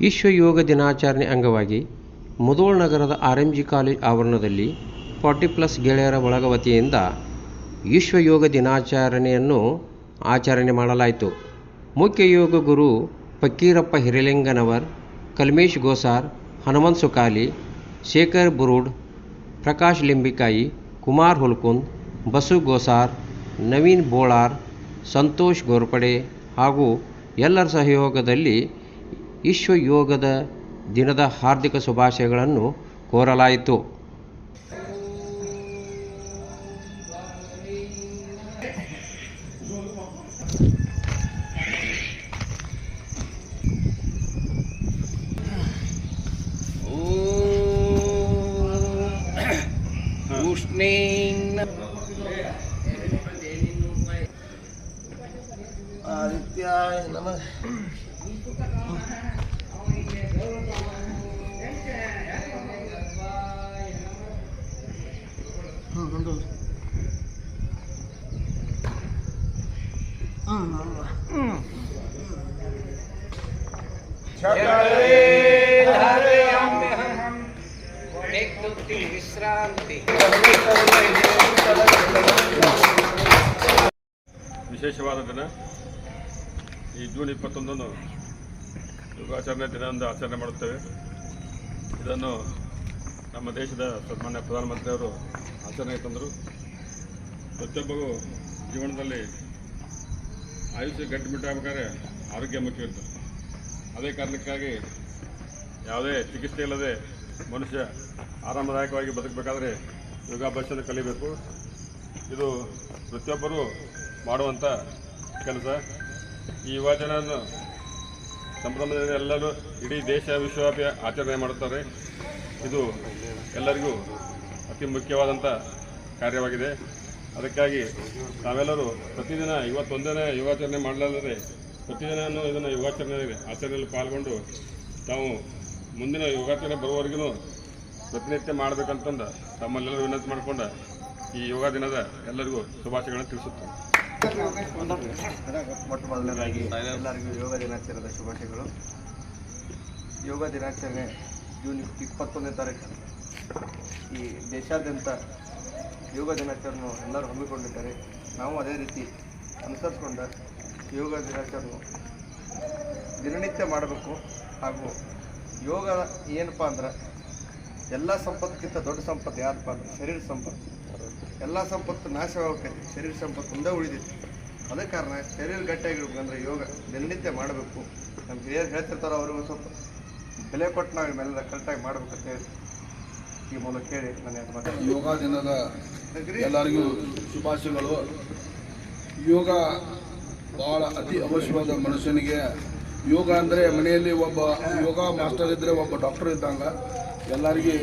ವಿಶ್ವ ಯೋಗ ದಿನಾಚರಣೆ ಅಂಗವಾಗಿ ಮುಧೋಳ್ ನಗರದ ಆರ್ ಎಂ ಜಿ ಕಾಲೇಜ್ ಆವರಣದಲ್ಲಿ ಫಾರ್ಟಿ ಪ್ಲಸ್ ಗೆಳೆಯರ ಒಳಗ ವತಿಯಿಂದ ವಿಶ್ವ ಯೋಗ ದಿನಾಚರಣೆಯನ್ನು ಆಚರಣೆ ಮಾಡಲಾಯಿತು. ಮುಖ್ಯ ಯೋಗ ಗುರು ಫಕ್ಕೀರಪ್ಪ ಹಿರಲಿಂಗನವರ್, ಕಲ್ಮೇಶ್ ಗೋಸಾರ್, ಹನುಮಂತ್ ಸುಕಾಲಿ, ಶೇಖರ್ ಬುರುಡ್, ಪ್ರಕಾಶ್ ಲಿಂಬಿಕಾಯಿ, ಕುಮಾರ್ ಹುಲ್ಕುಂದ್, ಬಸು ಗೋಸಾರ್, ನವೀನ್ ಬೋಳಾರ್, ಸಂತೋಷ್ ಗೋರ್ಪಡೆ ಹಾಗೂ ಎಲ್ಲರ ಸಹಯೋಗದಲ್ಲಿ ವಿಶ್ವ ಯೋಗದ ದಿನದ ಹಾರ್ದಿಕ ಶುಭಾಶಯಗಳನ್ನು ಕೋರಲಾಯಿತು. ಆದಿತ್ಯಾಯ ನಮಃ. ವಿಶ್ರಾಂತಿ ವಿಶೇಷವಾದ ದಿನ ಈ ಜೂನ್ ಇಪ್ಪತ್ತೊಂದನ್ನು ಯೋಗಾಚರಣೆ ದಿನದಿಂದ ಆಚರಣೆ ಮಾಡುತ್ತೇವೆ. ಇದನ್ನು ನಮ್ಮ ದೇಶದ ಸನ್ಮಾನ್ಯ ಪ್ರಧಾನಮಂತ್ರಿಯವರು ಆಚರಣೆಗೆ ತಂದರು. ಪ್ರತಿಯೊಬ್ಬಗೂ ಜೀವನದಲ್ಲಿ ಆಯುಷ್ಯ ಗಟ್ಟಿಮುಟ್ಟಾಗಬೇಕಾದ್ರೆ ಆರೋಗ್ಯ ಮುಖ್ಯವಿರ್ತದೆ ಅದೇ ಕಾರಣಕ್ಕಾಗಿ ಯಾವುದೇ ಚಿಕಿತ್ಸೆ ಇಲ್ಲದೆ ಮನುಷ್ಯ ಆರಾಮದಾಯಕವಾಗಿ ಬದುಕಬೇಕಾದ್ರೆ ಯೋಗಾಭ್ಯಾಸನ ಕಲಿಬೇಕು. ಇದು ಪ್ರತಿಯೊಬ್ಬರೂ ಮಾಡುವಂಥ ಕೆಲಸ. ಈ ಯುವಜನವನ್ನು ಸಂಭ್ರಮದಿಂದ ಎಲ್ಲರೂ ಇಡೀ ದೇಶ ವಿಶ್ವವ್ಯಾಪಿ ಆಚರಣೆ ಮಾಡುತ್ತಾರೆ. ಇದು ಎಲ್ಲರಿಗೂ ಅತಿ ಮುಖ್ಯವಾದಂಥ ಕಾರ್ಯವಾಗಿದೆ. ಅದಕ್ಕಾಗಿ ನಾವೆಲ್ಲರೂ ಪ್ರತಿದಿನ ಇವತ್ತೊಂದನೇ ಯೋಗಾಚರಣೆ ಮಾಡಲಾರದೆ ಪ್ರತಿದಿನ ಇದನ್ನು ಯೋಗಾಚರಣೆ ಆಚರಣೆಯಲ್ಲಿ ಪಾಲ್ಗೊಂಡು ತಾವು ಮುಂದಿನ ಯೋಗಾಚರಣೆ ಬರುವವರೆಗೂ ಪ್ರತಿನಿತ್ಯ ಮಾಡಬೇಕಂತಂದು ತಮ್ಮಲ್ಲೆಲ್ಲರೂ ವಿನಂತಿ ಮಾಡಿಕೊಂಡು ಈ ಯೋಗ ದಿನದ ಎಲ್ಲರಿಗೂ ಶುಭಾಶಯಗಳನ್ನು ತಿಳಿಸುತ್ತೇವೆ ಮೊಟ್ಟ ಮೊದಲನೇದಾಗಿ ಎಲ್ಲರಿಗೂ ಯೋಗ ದಿನಾಚರಣೆ ಶುಭಾಶಯಗಳು. ಯೋಗ ದಿನಾಚರಣೆ ಜೂನ್ ಇಪ್ಪತ್ತೊಂದನೇ ತಾರೀಕು ಈ ದೇಶಾದ್ಯಂತ ಯೋಗ ದಿನಾಚರಣೆ ಎಲ್ಲರೂ ಹಮ್ಮಿಕೊಂಡಿದ್ದಾರೆ. ನಾವು ಅದೇ ರೀತಿ ಅನುಸರಿಸ್ಕೊಂಡ ಯೋಗ ದಿನಾಚರಣೆ ದಿನನಿತ್ಯ ಮಾಡಬೇಕು. ಹಾಗೂ ಯೋಗ ಏನಪ್ಪ ಅಂದ್ರೆ, ಎಲ್ಲ ಸಂಪತ್ತಿಗಿಂತ ದೊಡ್ಡ ಸಂಪತ್ತು ಯಾರಪ್ಪ ಅಂದ್ರೆ, ಶರೀರ ಸಂಪತ್ತು. ಎಲ್ಲ ಸಂಪತ್ತು ನಾಶವಾಗುತ್ತೆ ಶರೀರ ಸಂಪತ್ತು ಒಂದೇ ಉಳಿದೈತಿ ಅದೇ ಕಾರಣ ಶರೀರ ಗಟ್ಟಿಯಾಗಿರ್ಬೇಕಂದ್ರೆ ಯೋಗ ದಿನನಿತ್ಯ ಮಾಡಬೇಕು. ನಮ್ಮ ಹಿರಿಯರು ಹೇಳ್ತಿರ್ತಾರೆ ಅವ್ರಿಗೂ ಸ್ವಲ್ಪ ಬೆಲೆ ಕೊಟ್ಟು ನಾವು ಇವೆಲ್ಲ ಕರೆಕ್ಟಾಗಿ ಮಾಡ್ಬೇಕಂತ ಹೇಳಿ. ಈ ಮೂಲಕ ಹೇಳಿ ನನ್ನ ಯೋಗ ದಿನದ ಎಲ್ಲರಿಗೂ ಶುಭಾಶಯಗಳು. ಯೋಗ ಭಾಳ ಅತಿ ಅವಶ್ಯವಾದ ಮನುಷ್ಯನಿಗೆ ಯೋಗ ಅಂದರೆ ಮನೆಯಲ್ಲಿ ಒಬ್ಬ ಯೋಗ ಮಾಸ್ಟರ್ ಇದ್ದರೆ ಒಬ್ಬ ಡಾಕ್ಟರ್ ಇದ್ದಂಗೆ ಎಲ್ಲರಿಗೆ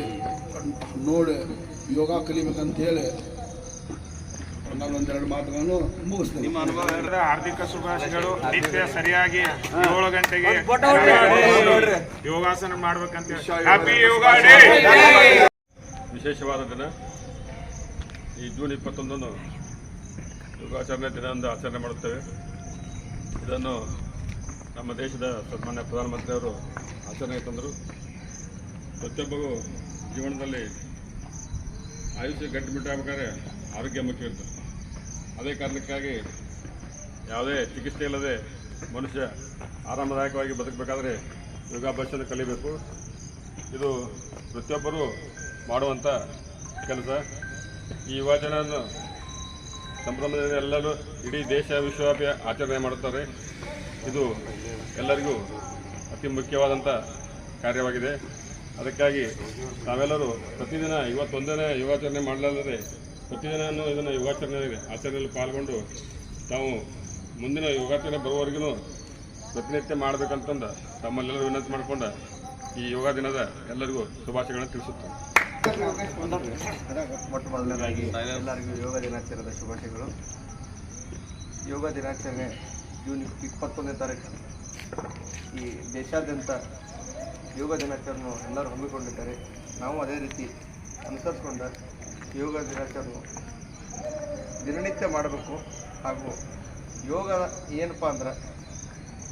ನೋಡಿ ಯೋಗ ಕಲಿಬೇಕಂತ ಹೇಳಿ ನಾನು ಒಂದೆರಡು ಮಾತುಗಳನ್ನು ಮುಗಿಸ್ತೇನೆ ನಿಮ್ಮ ಅನುಭವ ಹೇಳಿದ್ರೆ ಹಾರ್ದಿಕ ಶುಭಾಶಯಗಳು. ನಿತ್ಯ ಸರಿಯಾಗಿ ಏಳು ಗಂಟೆಗೆ ಯೋಗಾಸನ ಮಾಡ್ಬೇಕಂತ ಹ್ಯಾಪಿ ಯೋಗ ವಿಶೇಷವಾದ ದಿನ. ಈ ಜೂನ್ ಇಪ್ಪತ್ತೊಂದನ್ನು ಯೋಗಾಚರಣೆ ದಿನ ಎಂದು ಆಚರಣೆ ಮಾಡುತ್ತೇವೆ. ಇದನ್ನು ನಮ್ಮ ದೇಶದ ಸನ್ಮಾನ್ಯ ಪ್ರಧಾನಮಂತ್ರಿಯವರು ಆಚರಣೆಗೆ ತಂದರು. ಪ್ರತಿಯೊಬ್ಬಗೂ ಜೀವನದಲ್ಲಿ ಆಯುಷ್ಯ ಗಟ್ಟಿಬಿಟ್ಟಾಗಬೇಕಾದ್ರೆ ಆರೋಗ್ಯ ಮುಖ್ಯವಿರ್ತದೆ ಅದೇ ಕಾರಣಕ್ಕಾಗಿ ಯಾವುದೇ ಚಿಕಿತ್ಸೆ ಇಲ್ಲದೆ ಮನುಷ್ಯ ಆರಾಮದಾಯಕವಾಗಿ ಬದುಕಬೇಕಾದ್ರೆ ಯೋಗಾಭ್ಯಾಸನ ಕಲಿಬೇಕು. ಇದು ಪ್ರತಿಯೊಬ್ಬರೂ ಮಾಡುವಂಥ ಕೆಲಸ. ಈ ಯುವಜನನ್ನು ಸಂಭ್ರಮದಿಂದ ಎಲ್ಲರೂ ಇಡೀ ದೇಶ, ವಿಶ್ವವ್ಯಾಪಿ ಆಚರಣೆ ಮಾಡುತ್ತಾರೆ. ಇದು ಎಲ್ಲರಿಗೂ ಅತಿ ಮುಖ್ಯವಾದಂಥ ಕಾರ್ಯವಾಗಿದೆ. ಅದಕ್ಕಾಗಿ ನಾವೆಲ್ಲರೂ ಪ್ರತಿದಿನ ಇವತ್ತೊಂದನೇ ಯುವಾಚರಣೆ ಮಾಡಲಾದರೆ ಪ್ರತಿದಿನ ಇದನ್ನು ಯೋಗಾಚರಣೆಗೆ ಆಚರಣೆಯಲ್ಲಿ ಪಾಲ್ಗೊಂಡು ತಾವು ಮುಂದಿನ ಯೋಗಾಚರಣೆ ಬರುವವರೆಗೂ ಪ್ರತಿನಿತ್ಯ ಮಾಡಬೇಕಂತಂದು ತಮ್ಮಲ್ಲೆಲ್ಲರೂ ವಿನಂತಿ ಮಾಡಿಕೊಂಡು ಈ ಯೋಗ ದಿನದ ಎಲ್ಲರಿಗೂ ಶುಭಾಶಯಗಳನ್ನು ತಿಳಿಸುತ್ತೇನೆ. ಮೊಟ್ಟ ಮೊದಲನೇದಾಗಿ ಎಲ್ಲರಿಗೂ ಯೋಗ ದಿನಾಚರಣೆ ಶುಭಾಶಯಗಳು. ಯೋಗ ದಿನಾಚರಣೆ ಜೂನ್ ಇಪ್ಪತ್ತೊಂದನೇ ತಾರೀಕು. ಈ ದೇಶಾದ್ಯಂತ ಯೋಗ ದಿನಾಚರಣೆ ಎಲ್ಲರೂ ಹಮ್ಮಿಕೊಂಡಿದ್ದಾರೆ. ನಾವು ಅದೇ ರೀತಿ ಅನುಸರಿಸ್ಕೊಂಡ ಯೋಗ ದಿನಾಚರಣೆ ದಿನನಿತ್ಯ ಮಾಡಬೇಕು. ಹಾಗೂ ಯೋಗ ಏನಪ್ಪ ಅಂದ್ರೆ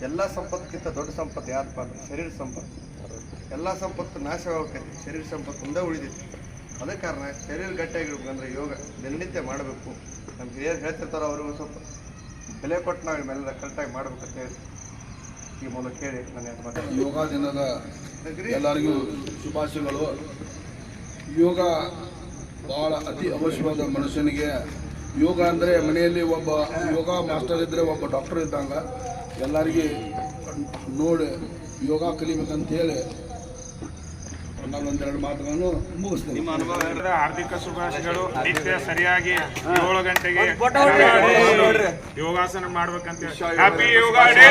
ಎಲ್ಲ ಸಂಪತ್ತಿಗಿಂತ ದೊಡ್ಡ ಸಂಪತ್ತು ಯಾರಪ್ಪ ಅಂದ್ರೆ ಶರೀರ ಸಂಪತ್ತು. ಎಲ್ಲ ಸಂಪತ್ತು ನಾಶವಾಗೈತಿ ಶರೀರ ಸಂಪತ್ತು ಮುಂದೆ ಉಳಿದೈತಿ ಅದೇ ಕಾರಣ ಶರೀರ ಗಟ್ಟಿಯಾಗಿರ್ಬೇಕಂದ್ರೆ ಯೋಗ ದಿನನಿತ್ಯ ಮಾಡಬೇಕು. ನಮ್ಮ ಹಿರಿಯರು ಹೇಳ್ತಿರ್ತಾರೋ ಅವ್ರಿಗೂ ಸ್ವಲ್ಪ ಬೆಲೆ ಕೊಟ್ಟು ನಾವು ಇವೆಲ್ಲ ಕರೆಕ್ಟಾಗಿ ಅಂತ ಹೇಳಿ. ಈ ಮೂಲಕ ಹೇಳಿ ನನ್ನ ಯೋಗ ದಿನದ ಎಲ್ಲರಿಗೂ ಶುಭಾಶಯಗಳು. ಯೋಗ ಬಹಳ ಅತಿ ಅವಶ್ಯವಾದ ಮನುಷ್ಯನಿಗೆ ಯೋಗ ಅಂದರೆ ಮನೆಯಲ್ಲಿ ಒಬ್ಬ ಯೋಗ ಮಾಸ್ಟರ್ ಇದ್ದರೆ ಒಬ್ಬ ಡಾಕ್ಟರ್ ಇದ್ದಂಗೆ ಎಲ್ಲರಿಗೆ ನೋಡಿ ಯೋಗ ಕಲಿಬೇಕಂತೇಳಿ ಒಂದೆರಡು ಮಾತುಗಳನ್ನು ಮುಗಿಸ್ತೇನೆ. ಹಾರ್ದಿಕ ಶುಭಾಶಯಗಳು. ನಿತ್ಯ ಸರಿಯಾಗಿ ಏಳು ಗಂಟೆಗೆ ಯೋಗಾಸನ ಮಾಡ್ಬೇಕಂತ ಹ್ಯಾಪಿ ಯೋಗ ಡೇ